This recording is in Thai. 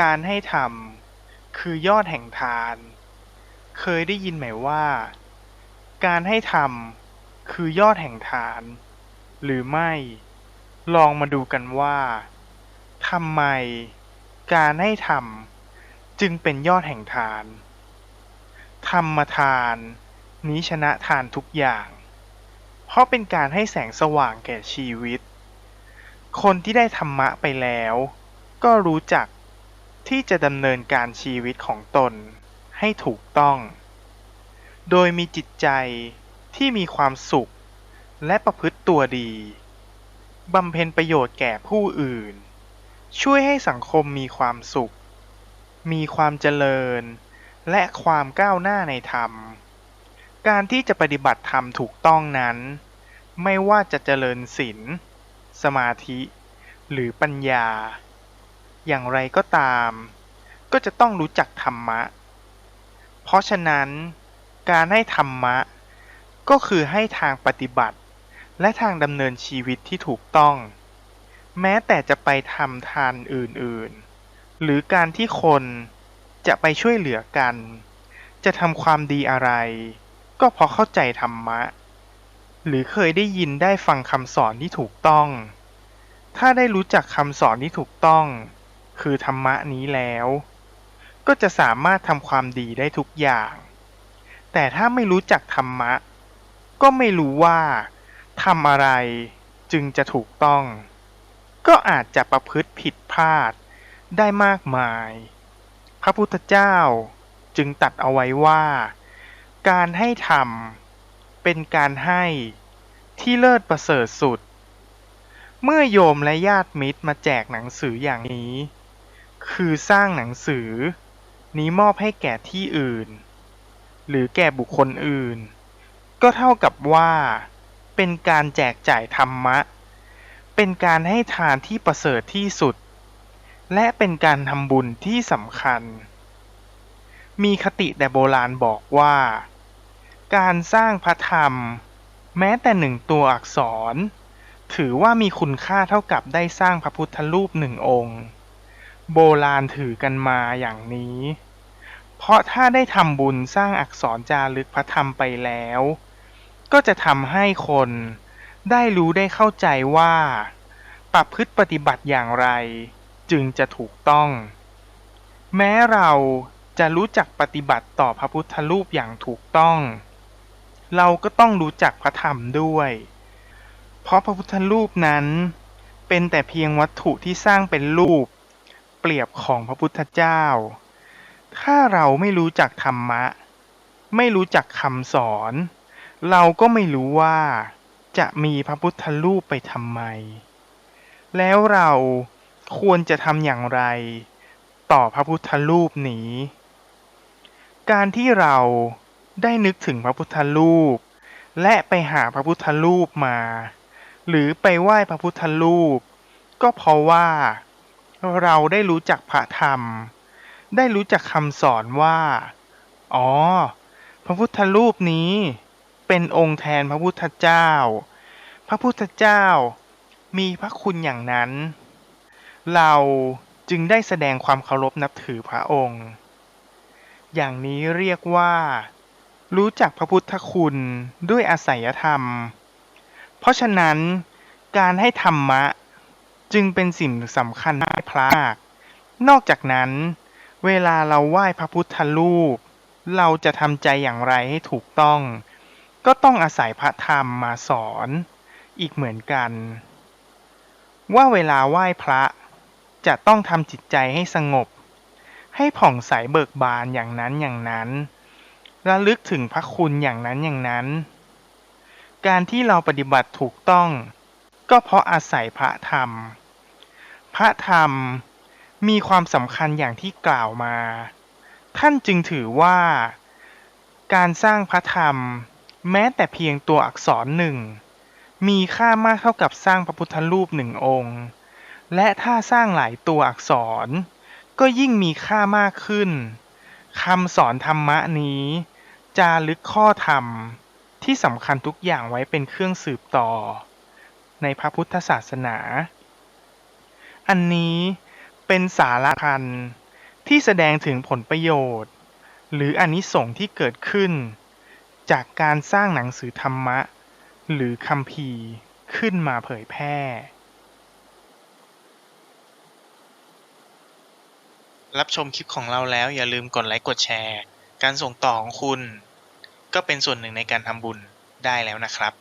การให้ทำคือยอดแห่งทาน เคยได้ยินไหมว่า การให้ทำคือยอดแห่งทาน หรือไม่ ลองมาดูกันว่าทำไม การให้ทำจึงเป็นยอดแห่งทาน ธรรมทานนี้ชนะทานทุกอย่าง เพราะเป็นการให้แสงสว่างแก่ชีวิต คนที่ได้ธรรมะไปแล้ว ก็รู้จัก ที่จะดำเนินการชีวิตของตนให้ถูกต้อง โดยมีจิตใจที่มีความสุข และประพฤติตัวดีบำเพ็ญประโยชน์แก่ผู้อื่น ช่วยให้สังคมมีความสุข มีความเจริญ และความก้าวหน้าในธรรม การที่จะปฏิบัติธรรมถูกต้องนั้น ไม่ว่าจะเจริญศีลสมาธิ หรือปัญญา อย่างไรก็ตาม ก็จะต้องรู้จักธรรมะ เพราะฉะนั้น การให้ธรรมะ ก็คือให้ทางปฏิบัติ และทางดำเนินชีวิตที่ถูกต้อง แม้แต่จะไปทำทานอื่นๆ หรือการที่คนจะไปช่วยเหลือกัน จะทำความดีอะไร ก็เพราะเข้าใจธรรมะ หรือเคยได้ยินได้ฟังคำสอนที่ถูกต้อง ถ้าได้รู้จักคำสอนที่ถูกต้อง คือธรรมะนี้แล้ว ก็จะสามารถทำความดีได้ทุกอย่าง แต่ถ้าไม่รู้จักธรรมะ ก็ไม่รู้ว่าทำอะไรจึงจะถูกต้อง ก็อาจจะประพฤติผิดพลาดได้มากมาย พระพุทธเจ้าจึงตัดเอาไว้ว่า การให้ธรรมเป็นการให้ที่เลิศประเสริฐสุด เมื่อโยมและญาติมิตรมาแจกหนังสืออย่างนี้ คือสร้างหนังสือ นี้มอบให้แก่ที่อื่น หรือแก่บุคคลอื่น ก็เท่ากับว่า เป็นการแจกจ่ายธรรมะ เป็นการให้ทานที่ประเสริฐที่สุด และเป็นการทำบุญที่สำคัญ มีคติแต่โบราณบอกว่า การสร้างพระธรรม แม้แต่หนึ่งตัวอักษร ถือว่ามีคุณค่าเท่ากับได้สร้างพระพุทธรูปหนึ่งองค์ โบราณถือกันมาอย่างนี้ เพราะถ้าได้ทำบุญสร้างอักษรจารึกพระธรรมไปแล้ว ก็จะทำให้คนได้รู้ได้เข้าใจว่าประพฤติปฏิบัติอย่างไร จึงจะถูกต้อง แม้เราจะรู้จักปฏิบัติต่อพระพุทธรูปอย่างถูกต้อง เราก็ต้องรู้จักพระธรรมด้วย เพราะพระพุทธรูปนั้น เป็นแต่เพียงวัตถุที่สร้างเป็นรูป เปรียบของพระพุทธเจ้า ถ้าเราไม่รู้จักธรรมะ ไม่รู้จักคำสอน เราก็ไม่รู้ว่าจะมีพระพุทธรูปไปทำไม แล้วเราควรจะทำอย่างไร ต่อพระพุทธรูปนี้ การที่เราได้นึกถึงพระพุทธรูป และไปหาพระพุทธรูปมา หรือไปไหว้พระพุทธรูป ก็เพราะว่า เราได้รู้จักพระธรรม ได้รู้จักคำสอนว่า อ๋อ พระพุทธรูปนี้เป็นองค์แทนพระพุทธเจ้า พระพุทธเจ้ามีพระคุณอย่างนั้น เราจึงได้แสดงความเคารพนับถือพระองค์ อย่างนี้เรียกว่า รู้จักพระพุทธคุณด้วยอาศัยธรรม เพราะฉะนั้นการให้ธรรมะ จึงเป็นสิ่งสำคัญมากพระมากนอกจากนั้น เวลาเราไหว้พระพุทธรูป เราจะทำใจอย่างไรให้ถูกต้อง ก็ต้องอาศัยพระธรรมมาสอน อีกเหมือนกัน ว่าเวลาไหว้พระจะต้องทำจิตใจให้สงบ ให้ผ่องใสเบิกบานอย่างนั้นอย่างนั้นระลึกถึงพระคุณอย่างนั้นอย่างนั้น การที่เราปฏิบัติถูกต้อง ก็เพราะอาศัยพระธรรม พระธรรมมีความสำคัญอย่างที่กล่าวมา ท่านจึงถือว่า การสร้างพระธรรม แม้แต่เพียงตัวอักษรหนึ่ง มีค่ามากเท่ากับสร้างพระพุทธรูปหนึ่งองค์ และถ้าสร้างหลายตัวอักษร ก็ยิ่งมีค่ามากขึ้นคำสอนธรรมะนี้จารึกข้อธรรมที่สำคัญทุกอย่างไว้เป็นเครื่องสืบต่อ ในพระพุทธศาสนา อันนี้เป็นสาระคันที่แสดงถึงผลประโยชน์ หรืออานิสงส์ที่เกิดขึ้น จากการสร้างหนังสือธรรมะ หรือคัมภีร์ขึ้นมาเผยแพร่ รับชมคลิปของเราแล้วอย่าลืมกดไลค์กดแชร์ การส่งต่อของคุณ ก็เป็นส่วนหนึ่งในการทำบุญได้แล้วนะครับ